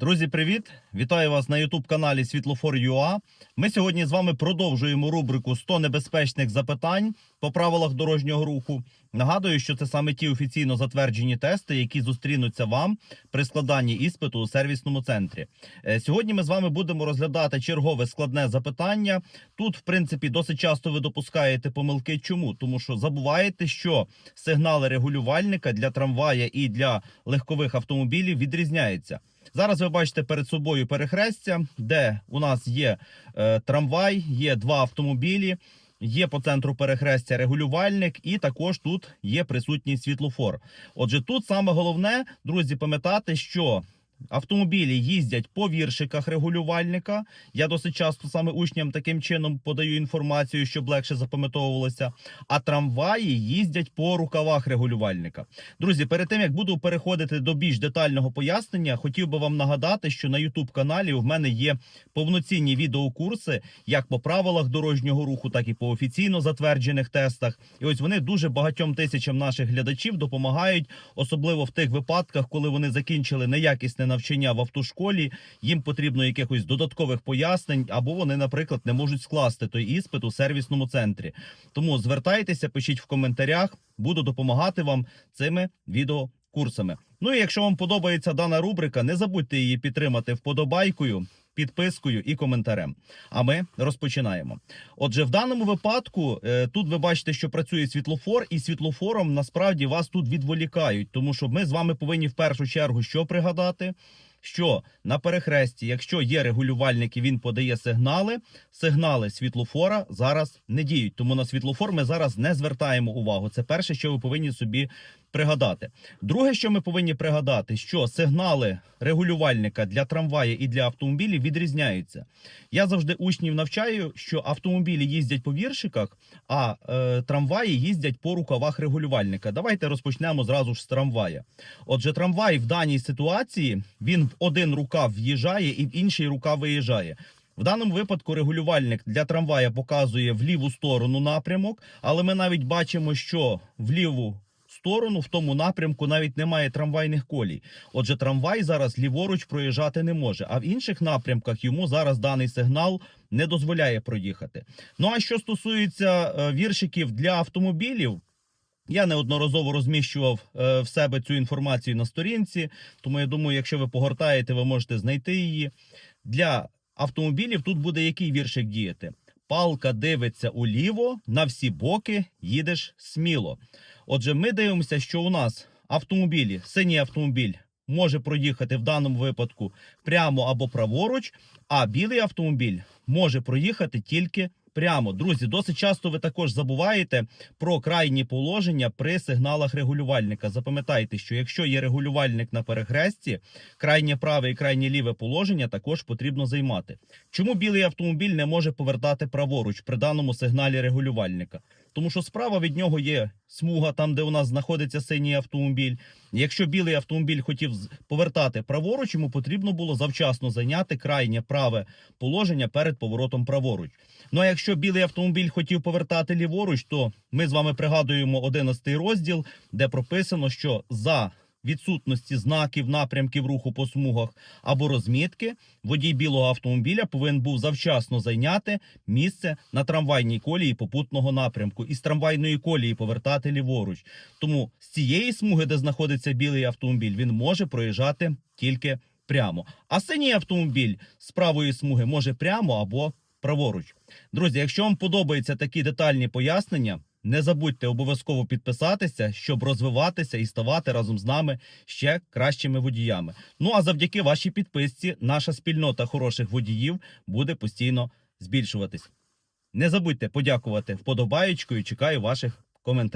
Друзі, привіт! Вітаю вас на youtube каналі Світлофор.ua. Ми сьогодні з вами продовжуємо рубрику 100 небезпечних запитань по правилах дорожнього руху. Нагадую, що це саме ті офіційно затверджені тести, які зустрінуться вам при складанні іспиту у сервісному центрі. Е, Сьогодні ми з вами будемо розглядати чергове складне запитання. Тут, в принципі, досить часто ви допускаєте помилки. Чому? Тому що забуваєте, що сигнали регулювальника для трамвая і для легкових автомобілів відрізняються. Зараз ви бачите перед собою перехрестя, де у нас є е, трамвай, є два автомобілі, є по центру перехрестя регулювальник, і також тут є присутній світлофор. Отже, тут саме головне, друзі, пам'ятати, що автомобілі їздять по віршиках регулювальника. Я досить часто саме учням таким чином подаю інформацію, щоб легше запам'ятовувалося. А трамваї їздять по рукавах регулювальника. Друзі, перед тим як буду переходити до більш детального пояснення, хотів би вам нагадати, що на youtube каналі в мене є повноцінні відеокурси як по правилах дорожнього руху, так і по офіційно затверджених тестах. І ось вони дуже багатьом тисячам наших глядачів допомагають, особливо в тих випадках, коли вони закінчили неякісне навчання в автошколі. Їм потрібно якихось додаткових пояснень, або вони, наприклад, не можуть скласти той іспит у сервісному центрі. Тому звертайтеся, пишіть в коментарях, буду допомагати вам цими відеокурсами. Ну і якщо вам подобається дана рубрика, не забудьте її підтримати вподобайкою. Підпискою і коментарем. А ми розпочинаємо. Отже, в даному випадку е, тут ви бачите, що працює світлофор, і світлофором насправді вас тут відволікають, тому що ми з вами повинні в першу чергу що пригадати. Що на перехресті, якщо є регулювальник і він подає сигнали, сигнали світлофора зараз не діють. Тому на світлофор ми зараз не звертаємо увагу. Це перше, що ви повинні собі пригадати. Друге, що ми повинні пригадати, що сигнали регулювальника для трамвая і для автомобілів відрізняються. Я завжди учнів навчаю, що автомобілі їздять по віршиках, а е, трамваї їздять по рукавах регулювальника. Давайте розпочнемо зразу ж з трамвая. Отже, трамвай в даній ситуації він в один рукав в'їжджає і в інший рукав виїжджає. В даному випадку регулювальник для трамвая показує в ліву сторону напрямок, але ми навіть бачимо, що в ліву сторону в тому напрямку навіть немає трамвайних колій. Отже, трамвай зараз ліворуч проїжджати не може, а в інших напрямках йому зараз даний сигнал не дозволяє проїхати. Ну а що стосується е, віршиків для автомобілів. Я неодноразово розміщував е, в себе цю інформацію на сторінці, тому я думаю, якщо ви погортаєте, ви можете знайти її. Для автомобілів тут буде який віршик діяти? Палка дивиться уліво, на всі боки їдеш сміло. Отже, ми дивимося, що у нас автомобілі, синій автомобіль може проїхати в даному випадку прямо або праворуч, а білий автомобіль може проїхати тільки прямо. Друзі, досить часто ви також забуваєте про крайні положення при сигналах регулювальника. Запам'ятайте, що якщо є регулювальник на перехресті, крайнє праве і крайнє ліве положення також потрібно займати. Чому білий автомобіль не може повертати праворуч при даному сигналі регулювальника? Тому що справа від нього є смуга, там де у нас знаходиться синій автомобіль. Якщо білий автомобіль хотів повертати праворуч, йому потрібно було завчасно зайняти крайнє праве положення перед поворотом праворуч. Ну а якщо білий автомобіль хотів повертати ліворуч, то ми з вами пригадуємо 11 розділ, де прописано, що за відсутності знаків напрямків руху по смугах або розмітки, водій білого автомобіля повинен був завчасно зайняти місце на трамвайній колії попутного напрямку і з трамвайної колії повертати ліворуч. Тому з цієї смуги, де знаходиться білий автомобіль, він може проїжджати тільки прямо. А синій автомобіль з правої смуги може прямо або праворуч. Друзі, якщо вам подобаються такі детальні пояснення, не забудьте обов'язково підписатися, щоб розвиватися і ставати разом з нами ще кращими водіями. Ну а завдяки вашій підписці, наша спільнота хороших водіїв буде постійно збільшуватись. Не забудьте подякувати вподобаєчкою. Чекаю ваших коментарів.